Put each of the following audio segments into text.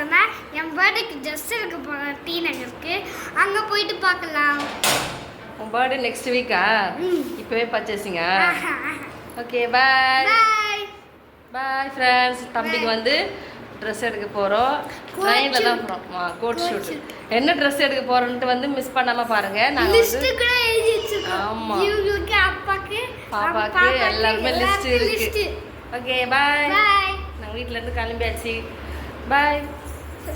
போகிறோன்னா என் பர்த்டேக்கு ட்ரெஸ் எடுக்க போகிறோம் டி நகருக்கு அங்கே போயிட்டு பார்க்கலாம். உன் பர்த்டே நெக்ஸ்ட் வீக்கா. இப்போவே பர்ச்சேசிங்க ஓகே பாய் பாய் ஃப்ரெண்ட்ஸ் தம்பிக்கு வந்து ட்ரெஸ் எடுக்க போகிறோம் ட்ரெயினில் தான். போகிறோம் கோட் ஷூட். என்ன ட்ரெஸ் எடுக்க போகிறோன்ட்டு வந்து மிஸ் பண்ணாமல் பாருங்கள் நாங்கள் வந்து பாப்பாக்கு எல்லாருக்குமே லிஸ்ட் இருக்கு. ஓகே பாய் நாங்கள் வீட்டிலேருந்து கிளம்பியாச்சு. பாய்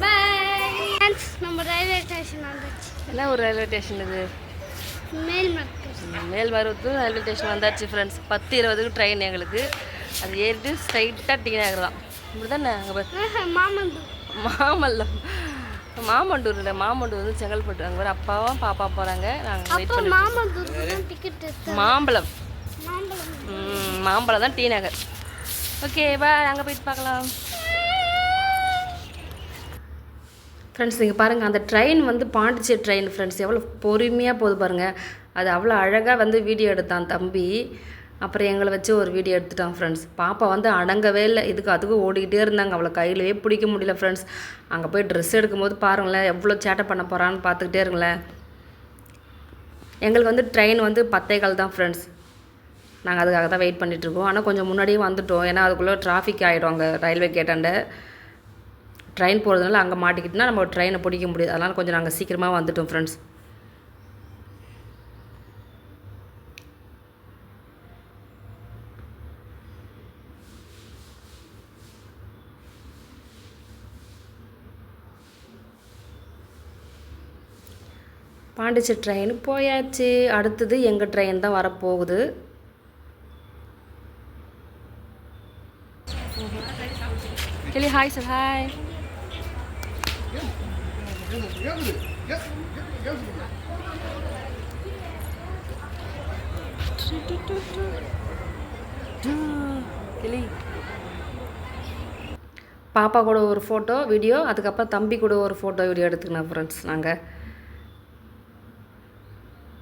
பாய் நம்ம ரயில்வே ஸ்டேஷன் வந்துச்சு. என்ன ஒரு ரயில்வே ஸ்டேஷன் இது? மேல்மருவத்தூர் ரயில்வே ஸ்டேஷன் வந்தாச்சு ஃப்ரெண்ட்ஸ் பத்து இருபதுக்கு ட்ரெயின் எங்களுக்கு. அது ஏறிட்டு ஸ்ட்ரைட்டாக டி நகர் தான். இப்படி தானே அங்கே மாமல்லம். மாமண்டூர் இல்லை மாமண்டூர் வந்து செங்கல்பட்டு. அங்கே வர அப்பாவும் பாப்பா போகிறாங்க நாங்கள் வெயிட் எடுத்தோம் மாம்பழம். மாம்பழம். தான் டி நகர். ஓகே பா அங்கே போயிட்டு பார்க்கலாம். ஃப்ரெண்ட்ஸ் நீங்கள் பாருங்கள் அந்த ட்ரெயின் வந்து பாண்டிச்சேரி ட்ரெயின் ஃப்ரெண்ட்ஸ் எவ்வளோ பொறுமையாக போகுது பாருங்கள் அது அவ்வளோ அழகாக வந்து வீடியோ எடுத்தான் தம்பி. அப்புறம் எங்களை வச்சு ஒரு வீடியோ எடுத்துட்டான் ஃப்ரெண்ட்ஸ் பாப்பா வந்து அடங்கவே இல்லை. இதுக்கு அதுக்கும் ஓடிக்கிட்டே இருந்தாங்க. அவளை கையிலவே பிடிக்க முடியல ஃப்ரெண்ட்ஸ் அங்கே போய் ட்ரெஸ் எடுக்கும்போது பாருங்களேன் எவ்வளோ சேட்டை பண்ண போகிறான்னு பார்த்துக்கிட்டே இருங்களேன். எங்களுக்கு வந்து ட்ரெயின் வந்து பத்தே கால் தான் ஃப்ரெண்ட்ஸ் நாங்கள் அதுக்காக தான் வெயிட் பண்ணிகிட்ருக்கோம் ஆனால் கொஞ்சம் முன்னாடியே வந்துட்டோம். ஏன்னா அதுக்குள்ளே டிராஃபிக் ஆகிடும் அங்கே ரயில்வே கேட்டாண்ட ட்ரெயின் போகிறதுனால அங்கே மாட்டிக்கிட்டுனா நம்ம ட்ரெயினை பிடிக்க முடியாது. அதனால் கொஞ்சம் நாங்கள் சீக்கிரமாக வந்துட்டோம் ஃப்ரெண்ட்ஸ் பாண்டிச்சேரி ட்ரெயின் போயாச்சு. அடுத்தது எங்கள் ட்ரெயின் தான் வரப்போகுது. ஹாய் சார் ஹாய் கிளி பாப்பா கூட ஒரு ஃபோட்டோ வீடியோ அதுக்கப்புறம் தம்பி கூட ஒரு ஃபோட்டோ வீடியோ எடுத்துக்கணும் ஃப்ரெண்ட்ஸ் நாங்கள்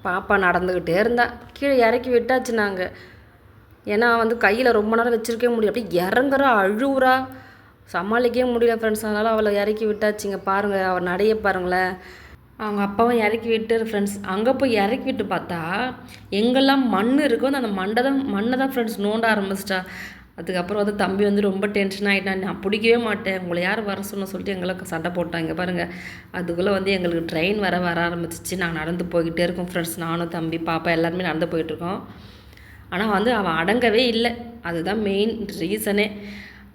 பாப்பா நடந்துக்கிட்டே இருந்தா. கீழே இறக்கி விட்டாச்சு நாங்கள் ஏன்னா வந்து கையில் ரொம்ப நேரம் வச்சுருக்கவே முடியும் அப்படியே இறங்குறா அழுவுறா. சமாளிக்கவே முடியல ஃப்ரெண்ட்ஸ் அதனால் அவளை இறக்கி விட்டாச்சுங்க. பாருங்கள் அவள் நடைய பாருங்களேன். அவங்க அப்பாவும் இறக்கி விட்டு ஃப்ரெண்ட்ஸ் அங்கே போய் இறக்கி விட்டு பார்த்தா எங்கெல்லாம் மண் இருக்கோ அந்த மண்டை தான் மண்ணை தான் ஃப்ரெண்ட்ஸ் நோண்ட ஆரம்பிச்சிட்டா. அதுக்கப்புறம் வந்து தம்பி வந்து ரொம்ப டென்ஷன் ஆகிட்டான் நான் பிடிக்கவே மாட்டேன். உங்களை யார் வர சொன்ன சொல்லிட்டு எங்களுக்கு சண்டை போட்டாங்க பாருங்கள் அதுக்குள்ளே வந்து எங்களுக்கு ட்ரெயின் வர வர ஆரம்பிச்சிச்சு. நாங்கள் நடந்து போய்கிட்டே இருக்கோம் ஃப்ரெண்ட்ஸ் நானும் தம்பி பாப்பா எல்லாருமே நடந்து போயிட்டுருக்கோம் ஆனால் வந்து அவன் அடங்கவே இல்லை. அதுதான் மெயின் ரீசனே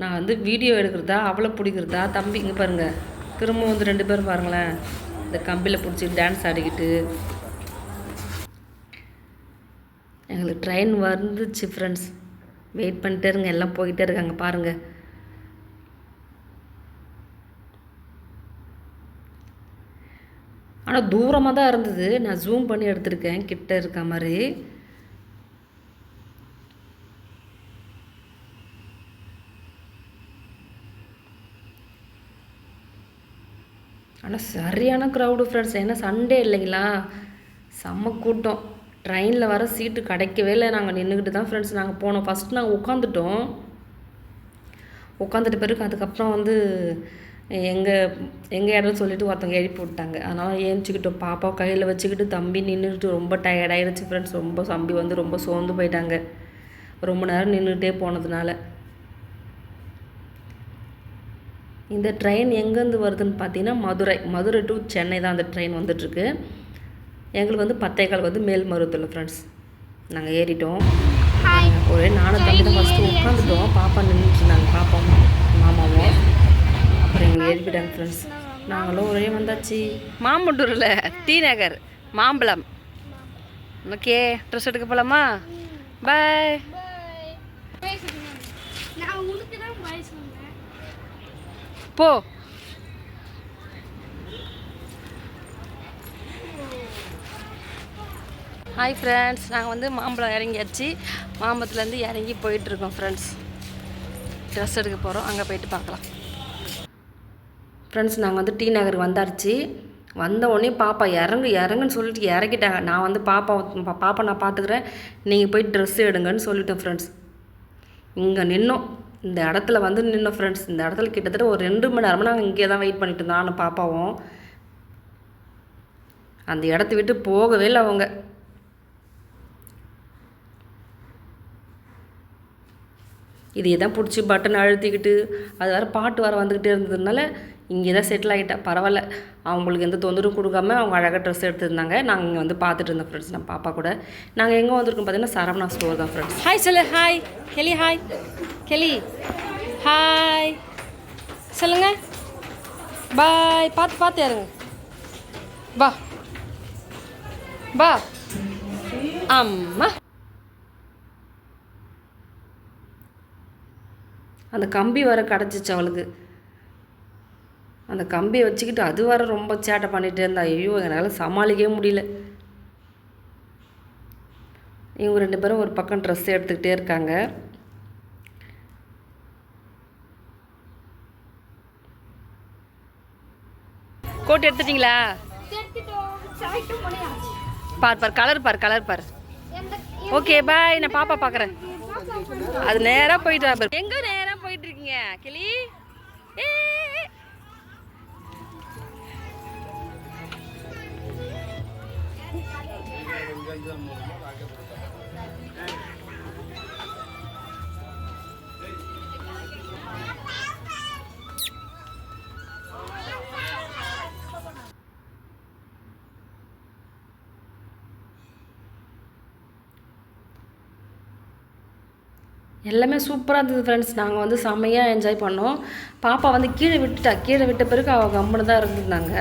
நான் வந்து வீடியோ எடுக்கிறதா அவளை பிடிக்கிறதா தம்பி இங்கே பாருங்கள் திரும்ப வந்து ரெண்டு பேரும் பாருங்களேன். இந்த கம்பியில் பிடிச்சி டான்ஸ் ஆடிக்கிட்டு. எங்களுக்கு ட்ரெயின் வந்துச்சு ஃப்ரெண்ட்ஸ் வெயிட் பண்ணிட்டே இருங்க எல்லாம் போய்கிட்டே இருக்காங்க பாருங்கள் ஆனால் தூரமாக தான் இருந்தது. நான் ஜூம் பண்ணி எடுத்திருக்கேன் கிட்ட இருக்க மாதிரி. ஆனால் சரியான க்ரௌடு ஃப்ரெண்ட்ஸ் ஏன்னா சண்டே இல்லைங்களா? செம்ம கூட்டம். ட்ரெயினில் வர சீட்டு கிடைக்கவே இல்லை. நாங்கள் நின்றுக்கிட்டு தான் ஃப்ரெண்ட்ஸ் நாங்கள் போனோம். ஃபஸ்ட் நாங்கள் உட்காந்துட்டோம் உட்காந்துட்ட பிறகு அதுக்கப்புறம் வந்து எங்கள் எங்கள் இடம்னு சொல்லிட்டு ஒருத்தவங்க எழுப்பி விட்டாங்க. அதனால் ஏஞ்சிக்கிட்டோம். பாப்பா கையில் வச்சுக்கிட்டு தம்பி நின்றுக்கிட்டு ரொம்ப டயர்டாயிடுச்சு ஃப்ரெண்ட்ஸ் ரொம்ப தம்பி வந்து ரொம்ப சோர்ந்து போயிட்டாங்க. ரொம்ப நேரம் நின்றுக்கிட்டே போனதுனால. இந்த ட்ரெயின் எங்கேருந்து வருதுன்னு பார்த்தீங்கன்னா மதுரை. மதுரை டு சென்னை தான் அந்த ட்ரெயின் வந்துட்டுருக்கு. எங்களுக்கு வந்து பத்தேகால் வந்து மேல்மருவத்தூர் ஃப்ரெண்ட்ஸ் நாங்கள் ஏறிட்டோம். ஹாய் ஒரே நானும் தம்பி தான் ஃபஸ்ட்டு உட்காந்துட்டோம் பாப்பா நின்றுட்டு இருந்தாங்க பாப்பாவும் மாமாவும். அப்புறம் எங்களை எழுப்பிட்டாங்க ஃப்ரெண்ட்ஸ் நாங்களும் ஒரே வந்தாச்சு. மாம்பட்டூரில் டி நகர் மாம்பழம். ஓகே ட்ரெஸ் எடுக்க போகலாமா பாய் நான் உனக்கு தான் பாய் சொன்னேன் போ. ஹாய் ஃப்ரெண்ட்ஸ் நாங்கள் வந்து மாம்பழம் இறங்கியாச்சு. மாம்பழத்துலேருந்து இறங்கி போயிட்டுருக்கோம் ஃப்ரெண்ட்ஸ் ட்ரெஸ் எடுக்க போகிறோம் அங்கே போயிட்டு பார்க்கலாம். ஃப்ரெண்ட்ஸ் நாங்கள் வந்து டி நகர் வந்தாச்சு. வந்த உடனே பாப்பா இறங்கு இறங்குன்னு சொல்லிட்டு இறக்கிட்டாங்க. நான் வந்து பாப்பா பாப்பா நான் பார்த்துக்கிறேன். நீங்கள் போய் ட்ரெஸ் எடுங்கன்னு சொல்லிட்டேன் ஃப்ரெண்ட்ஸ் இங்கே நின்னோம். இந்த இடத்துல வந்து நின்ன ஃப்ரெண்ட்ஸ் இந்த இடத்துல கிட்டத்தட்ட ஒரு ரெண்டு மணி நேரமாக நாங்கள் இங்கே தான் வெயிட் பண்ணிட்டு இருந்தோம் நானும் பாப்பாவும். அந்த இடத்த விட்டு போகவே இல்லை அவங்க. இதையே தான் பிடிச்சி பட்டன் அழுத்திக்கிட்டு அது வேறு பாட்டு வர வந்துக்கிட்டே இருந்ததுனால இங்கே தான் செட்டில் ஆகிட்டா பரவாயில்ல. அவங்களுக்கு எந்த தொந்தரவும் கொடுக்காம அவங்க அழகாக ட்ரெஸ் எடுத்திருந்தாங்க. நாங்கள் இங்கே வந்து பார்த்துட்டு இருந்தோம் ஃப்ரெண்ட்ஸ் நம்ம பாப்பா கூட. நாங்கள் எங்கே வந்திருக்கோம் பார்த்தீங்கன்னா சரவணா ஸ்டோர் தான் ஃப்ரெண்ட்ஸ் ஹாய் சொல்லு. ஹாய் கெலி ஹாய் கெலி ஹாய் சொல்லுங்க. பாய் பார்த்து பார்த்து யாருங்க பா பா அம்மா. அந்த கம்பி வர கிடச்சிச்சு அவளுக்கு. அந்த கம்பியை வச்சுக்கிட்டு அது வர ரொம்ப சேட்டை பண்ணிகிட்டே இருந்தா. ஐயோ என்னால் சமாளிக்கவே முடியல. இவங்க ரெண்டு பேரும் ஒரு பக்கம் ட்ரெஸ் எடுத்துக்கிட்டே இருக்காங்க. கோட் எடுத்துட்டீங்களா? பார் பார் கலர் பார் கலர் பார். ஓகே பாய் நான் பாப்பா பார்க்குறேன் அது நேராக போயிட்டு எங்கே நேராக போயிட்டு இருக்கீங்க கிளி? ஏ, எல்லாமே சூப்பராக இருந்தது ஃப்ரெண்ட்ஸ் நாங்கள் வந்து செம்மையாக என்ஜாய் பண்ணோம். பாப்பா வந்து கீழே விட்டுட்டா. கீழே விட்ட பிறகு அவள் கம்முன்னு தான் இருந்திருந்தாங்க.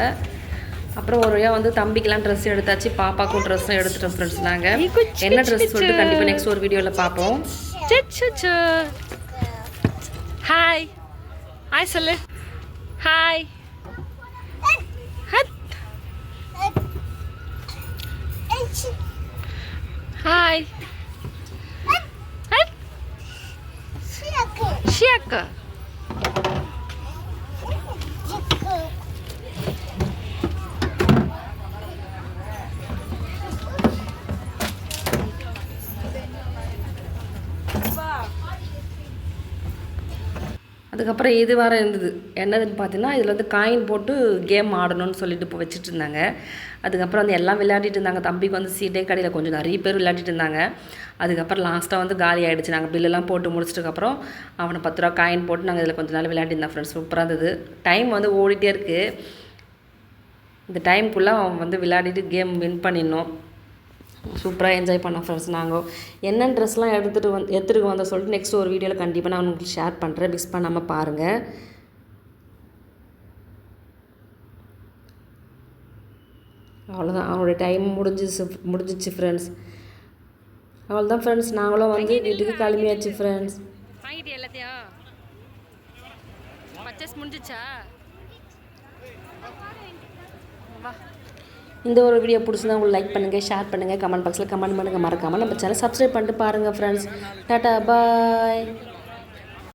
அப்புறம் ஒரு வழியாக வந்து தம்பிக்கெலாம் ட்ரெஸ் எடுத்தாச்சு பாப்பாக்கும் ட்ரெஸ்ஸும் எடுத்துட்டோம் ஃப்ரெண்ட்ஸ் நாங்கள் என்ன ட்ரெஸ் சொல்லிட்டு கண்டிப்பாக நெக்ஸ்ட் ஒரு வீடியோவில் பார்ப்போம். ஹாய் ஹாய் சொல்லு. ஹாய் ஹாய் ஷியாக்கா அதுக்கப்புறம் இது வர இருந்தது. என்னதுன்னு பார்த்தீங்கன்னா இதில் வந்து காயின் போட்டு கேம் ஆடணும்னு சொல்லிட்டு இப்போ வச்சுட்டு இருந்தாங்க. அதுக்கப்புறம் வந்து எல்லாம் விளையாடிட்டு இருந்தாங்க. தம்பிக்கு வந்து சீட்டே கடையில் கொஞ்சம் நிறைய பேர் விளையாடிட்டு இருந்தாங்க. அதுக்கப்புறம் லாஸ்ட்டாக வந்து காலி ஆகிடுச்சு நாங்கள் பில்லெல்லாம் போட்டு முடிச்சதுக்கப்புறம் அவனை பத்து ரூபா காயின் போட்டு நாங்கள் இதில் கொஞ்சம் நாள் விளையாடிருந்தோம் ஃப்ரெண்ட்ஸ் சூப்பராக இருந்தது. டைம் வந்து ஓடிட்டே இருக்குது இந்த டைம்குள்ளே அவன் வந்து விளையாடிட்டு கேம் வின் பண்ணிடணும். சூப்பராக என்ஜாய் பண்ணோம் ஃப்ரெண்ட்ஸ் நாங்கள் என்ன ட்ரெஸ்லாம் எடுத்துகிட்டு வந்து எடுத்துகிட்டு வந்த சொல்லிட்டு நெக்ஸ்ட் ஒரு வீடியோவில் கண்டிப்பாக நான் உங்களுக்கு ஷேர் பண்ணுறேன் மிஸ் பண்ணாமல் பாருங்கள் அவ்வளோதான் அவனுடைய டைம் முடிஞ்சிச்சு முடிஞ்சிச்சு ஃப்ரெண்ட்ஸ் அவ்வளோதான் ஃப்ரெண்ட்ஸ் நாங்களும் வந்து வீட்டுக்கு கிளம்பியாச்சு ஃப்ரெண்ட்ஸ் வாங்கிட்டு எல்லாத்தையும்? பர்ச்சேஸ் முடிஞ்சிச்சா? வா. இந்த ஒரு வீடியோ பிடிச்சிருந்தா உங்களுக்கு லைக் பண்ணுங்கள் ஷேர் பண்ணுங்கள் கமெண்ட் பாக்ஸில் கமெண்ட் பண்ணுங்கள் மறக்காமல் நம்ம சேனல் சப்ஸ்கிரைப் பண்ணிட்டு பாருங்கள் ஃப்ரெண்ட்ஸ் டாட்டா பாய்